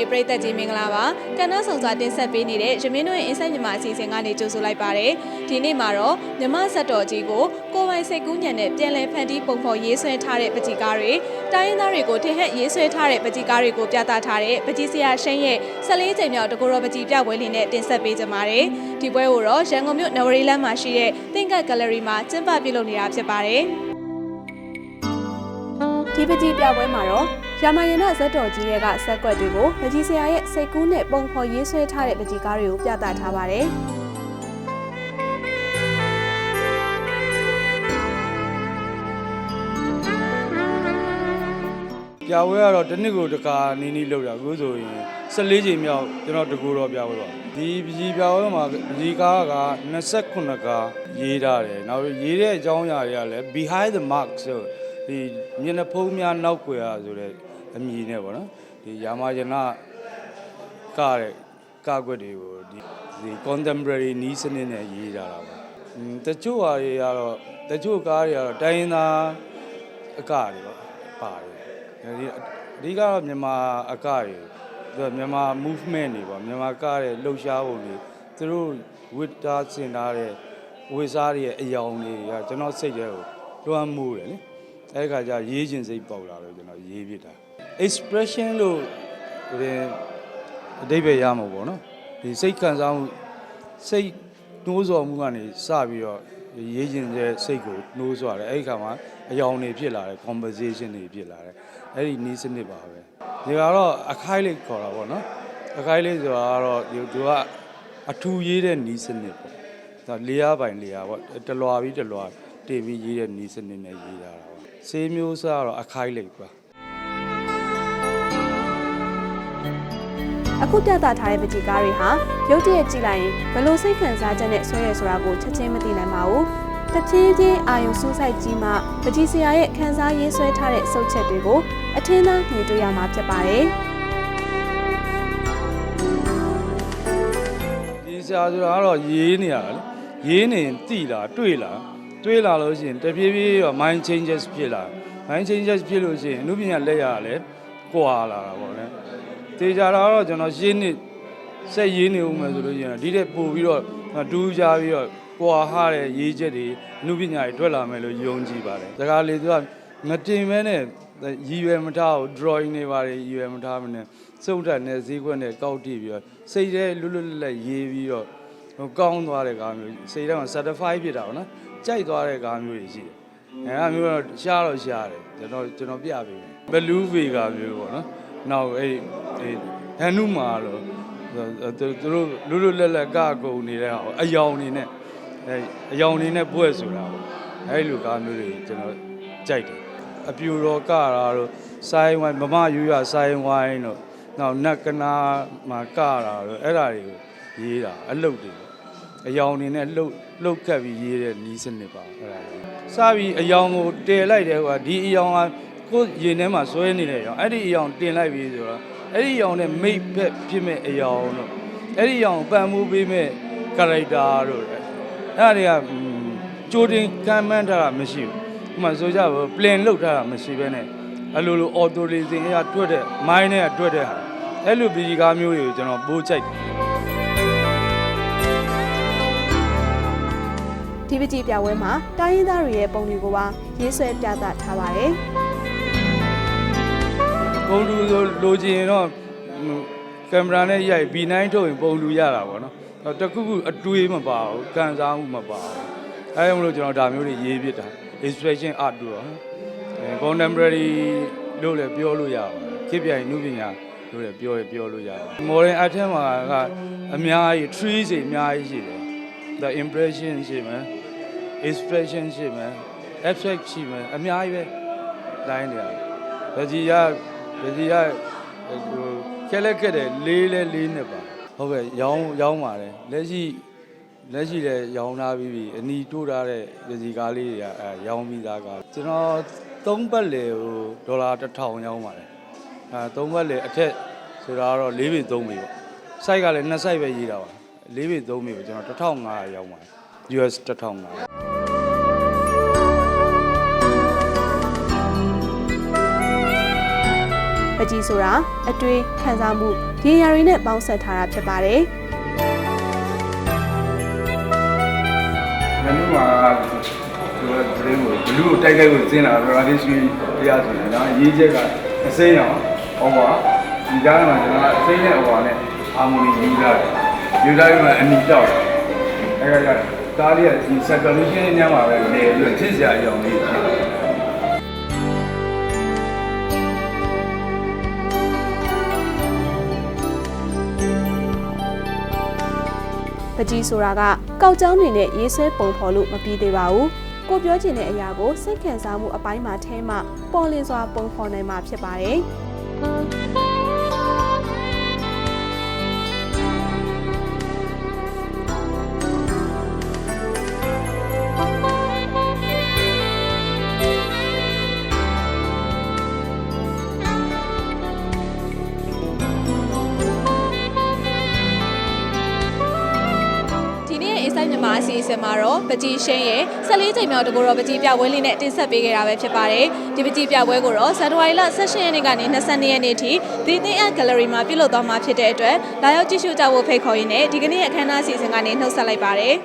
TV ပရိသတ်ကြီးမင်္ဂလာပါကဏ္ဍဆောင်စွာတင်ဆက်ပေးနေတဲ့ရမင်းတို့ရဲ့အင်ဆက်မြန်မာအစီအစဉ်ကနေကြိုဆိုလိုက်ပါတယ်ဒီနေ့မှာတော့မြမဆက်တော်ကြီးကိုကိုယ်ပိုင်စိတ်ကူးညံနဲ့ပြန်လည်ဖန်တီးပုံဖော်ရေးဆွဲထားတဲ့ပကြီကားတွေတိုင်းရင်းသားတွေကိုထင်ဟက်ရေးဆွဲထားတဲ့ပကြီကားတွေကိုပြသထားတဲ့ပကြီဆရာရှင်းရဲ့14ချိန်မြောက်တကူတော်ပကြီပြပွဲလေးနဲ့တင်ဆက်ပေးကြပါတယ်ဒီပွဲကိုတော့ရန်ကုန်မြို့နဝရီလမ်းမှာရှိတဲ့သင်္ကတ်ဂယ်လရီမှာကျင်းပပြုလုပ်နေတာဖြစ်ပါတယ် ဒီပကြီးပြပွဲမှာတော့ရာမယနာဇက်တော်ကြီးရဲ့ကဆက်ကွက်တွေကိုပကြီးဆရာရဲ့စိတ်ကူးနဲ့ပုံဖော်ရေးဆွဲထားတဲ့ပကြီးကားတွေကိုပြသထားပါတယ်ပြပွဲကတော့တစ်နှစ်ကိုတစ်ခါနီးနီးလောက်တာအခုဆိုရင်14ချိန်မြောက်ကျွန်တော်တကူတော့ပြပွဲပါဒီပြည်ပြပွဲမှာဒီကားက29ကားရေးထားတယ်နောက်ရေးတဲ့အကြောင်းအရာတွေကလည်း behind the mark ဆို ဒီမျက်နှာဖုံးများနောက်ွယ်ရဆိုတဲ့အမည်နဲ့ပေါ့နော်ဒီရာမယနာကတဲ့ကားကွက်တွေကိုဒီဒီ contemporary နီးစနစ်နဲ့ရေးထားတာပါอืมတချို့ဟာတွေကတော့တချို့ကားတွေကတော့တိုင်းရင်းသားအကတွေပေါ့ပါတယ်ဒီအဓိကတော့မြန်မာအကတွေသူကမြန်မာ movement တွေပေါ့မြန်မာကတဲ့လှုပ်ရှားပုံတွေသူတို့ဝစ်တာဆင်ထားတဲ့ဝိစားတွေရဲ့အယောင်တွေကကျွန်တော်စိတ်ထဲကိုလွှမ်းမိုးတယ်လေ အဲဒီခါကျရေးခြင်းစိတ်ပေါက်လာတော့ကျွန်တော်ရေးပြတာ expression လို့ဒီအဓိပ္ပာယ်ရမှာပေါ့နော်ဒီစိတ်ခံစားမှုစိတ်နှိုးဆော်မှုကနေစပြီးတော့ရေးခြင်းရဲ့စိတ်ကိုနှိုးဆော်ရတယ်အဲဒီခါမှာအယောင်တွေဖြစ်လာတယ် conversation တွေဖြစ်လာတယ်အဲ့ဒီနီးစနစ်ပါပဲဒီကတော့အခိုက်လေးခေါ်တာပေါ့နော်အခိုက်လေးဆိုတာကတော့ဒီသူကအထူရေးတဲ့နီးစနစ်ပေါ့ဒါလေယာပိုင်လေယာပေါ့တလွာပြီးတလွာတင်ပြီးရေးတဲ့နီးစနစ်နဲ့ရေးတာ ပါဆေးမျိုးစားကတော့အခိုက်လေးပါအခုပြသထားတဲ့ပကြီးကားတွေဟာရုပ်တရက်ကြည့်လိုက်ရင်ဘယ်လိုစိတ်ခံစားချက်နဲ့ဆွဲရဲဆိုတာကိုချက်ချင်းမသိနိုင်ပါဘူးတဖြည်းဖြည်းအာယုံစူးစိုက်ကြီးမှပကြီးဆရာရဲ့ခံစားရေးဆွဲထားတဲ့စုပ်ချက်တွေကိုအထင်းသားမြင်တွေ့ရမှာဖြစ်ပါတယ်ဒီဆရာဆိုတာကတော့ရေးနေရတာလေရေးနေရင်တိလာတွေ့လာ တွေ့လာလို့ရှိရင်တဖြည်းဖြည်းတော့ mind changes ဖြစ်လာ mind changes ဖြစ်လို့ရှိရင်အနုပညာလက်ရလည်းကွာလာတာပေါ့လေတေချာတာကတော့ကျွန်တော်ရှင်းနေစက်ရေးနေဦးမယ်ဆိုလို့ရှိရင်ဒီတဲ့ပို့ပြီးတော့တူးကြပြီးတော့ကွာဟတဲ့ရေးချက်တွေအနုပညာတွေထွက်လာမယ်လို့ယုံကြည်ပါတယ်ဒါကလေသူကငတင်မဲနဲ့ရည်ရွယ်မထားဘူး drawing တွေပါတယ်ရည်ရွယ်မထားမနဲ့စုပ်တက်နဲ့ဈေးခွက်နဲ့ကောက်တည်ပြီးတော့စိတ်ထဲလွတ်လွတ်လပ်လပ်ရေးပြီးတော့ဟိုကောင်းသွားတဲ့ကားမျိုးစိတ်ထဲမှာ satisfy ဖြစ်တာပေါ့နော် ကြိုက်သွားတဲ့ကားမျိုးတွေရှိတယ်အဲအမျိုးတော့ရှားတော့ရှားတယ်ကျွန်တော်ကျွန်တော်ပြပေးမယ် blue vega မျိုးပေါ့နော်နောက်အဲ့ဒီဟန်နုမာတော့သူတို့လွတ်လွတ်လပ်လပ်ကကုန်နေတဲ့ဟာအယောင်နေနဲ့အဲအယောင်နေနဲ့ပွဲဆိုတာပေါ့အဲ့လိုကားမျိုးတွေကျွန်တော်ကြိုက်တယ်အပြူတော်ကတာတို့စိုင်းဝိုင်းမမယူရစိုင်းဝိုင်းတို့နောက်နက်ကနာမှာကတာတို့အဲ့ဒါတွေကိုရေးတာအလုတ်တွေပေါ့အယောင်နေနဲ့လှုပ် လှုပ်ခတ်ပြီးရေးတဲ့နီးစနစ်ပါအဲ့ဒါတွေစပြီးအယောင်ကိုတည်လိုက်တယ်ကွာဒီအယောင်ကကိုယ်ရင်ထဲမှာဆွဲနေတဲ့အယောင်အဲ့ဒီအယောင်တင်လိုက်ပြီးဆိုတော့အဲ့ဒီအယောင်နဲ့မိတ်ဖက်ဖြစ်မဲ့အယောင်တို့အဲ့ဒီအယောင်ပံ့ပိုးပေးမဲ့ character တို့အဲ့ဒါတွေကကြိုတင်ကမ်းမှန်းထားတာမရှိဘူးဥပမာဆိုကြပါ plan လုပ်ထားတာမရှိဘဲနဲ့အဲ့လိုလို auto racing အရာတွက်တဲ့ mind နဲ့တွက်တဲ့ဟာအဲ့လိုပြည်ကားမျိုးတွေကိုကျွန်တော်ပိုးကြိုက် ဒီပကြီးပြပွဲမှာတိုင်းရင်းသားတွေရဲ့ပုံတွေကိုပါရေးဆွဲပြသထားပါတယ်ပုံလူဆိုလိုချင်ရင်တော့ကင်မရာနဲ့ရိုက် B9 ထုတ်ရင်ပုံလူရတာပေါ့နော်။တခုခုအတွေးမပါဘူး၊ကန်စားမှုမပါဘူး။အဲဒါကြောင့်မလို့ကျွန်တော်ဒါမျိုးတွေရေးပြတာ illustration art တို့ရောအဲ contemporary လို့လည်းပြောလို့ရပါတယ်။ခေတ်ပြိုင်နုပညာလို့လည်းပြောရပြောလို့ရပါတယ်။ modern art ထဲမှာကအများကြီး trees တွေအများကြီးရှိတယ်။ the impression ရှိမယ် expression ရှိမယ် abstract ရှိမယ်အများကြီးပဲ line တွေ။ဒါကြီးကဒါကြီးကဟိုခက်လက်ခက်တယ်လေးလဲလေးနှစ်ပါဟုတ်ကဲ့ရောင်းရောင်းပါတယ်လက်ရှိလက်ရှိလည်းရောင်းထားပြီးပြီအနီတိုးထားတဲ့ဒါကြီးကားလေးတွေကအဲရောင်းပြီးသားကားကျွန်တော်သုံးပတ်လေဟိုဒေါ်လာ1000ရောင်းပါတယ်အဲသုံးပတ်လေအထက်ဆိုတာကတော့၄ပေ3ပေပေါ့ site ကလည်းနှစ် site ပဲရေးတာပါ၄ပေ3ပေပဲကျွန်တော်1500ရောင်းပါတယ် US 1500ပကြီးဆိုတာအတွေ့ခံစားမှုဒီနေရာတွေနဲ့ပေါင်းစပ်ထားတာဖြစ်ပါတယ်မင်းတို့ကဒီလိုသတင်းကိုဘလူးကိုတိုက်ခိုက်ကိုကျင်းလာတော့ဒီရှိတရားဆိုတယ်နော်ရေးချက်ကအစိမ်းအောင်ဟောပါဒီကားမှာကျွန်တော်အစိမ်းနဲ့ဟောနဲ့ဟာမိုနီယူလာတယ်ယူလာပြီးမှအနီတောက်တယ်အဲဒါက ကားလေးကဒီ circulation ညမှာပဲနေပြီးဖြစ်စရာအကြောင်းလေးဖြစ်တယ်ပကြီးဆိုတာကကောက်ကြောင်းတွေနဲ့ရေးဆွဲပုံဖော်လို့မပြီးသေးပါဘူးကိုပြောချင်တဲ့အရာကိုစိတ်ခံစားမှုအပိုင်းမှာထဲမှပေါ်လင်းစွာပုံဖော်နိုင်မှာဖြစ်ပါတယ် မြန်မာအစီအစဉ်မှာတော့ပကြီးရှင်းရဲ့14ချိန်မြောက်တကူတော်ပကြီးပြပွဲလေးနဲ့တင်ဆက်ပေးခဲ့တာပဲဖြစ်ပါတယ်ဒီပကြီးပြပွဲကိုတော့ဇန်နဝါရီလ16ရက်နေ့ကနေ22ရက်နေ့ထိဒီသင်းအ gallery မှာပြုလုပ်သွားမှာဖြစ်တဲ့အတွက်လာရောက်ကြည့်ရှုကြဖို့ဖိတ်ခေါ်ရင်းနဲ့ဒီကနေ့ရဲ့အခမ်းအနားအစီအစဉ်ကနေနှုတ်ဆက်လိုက်ပါတယ်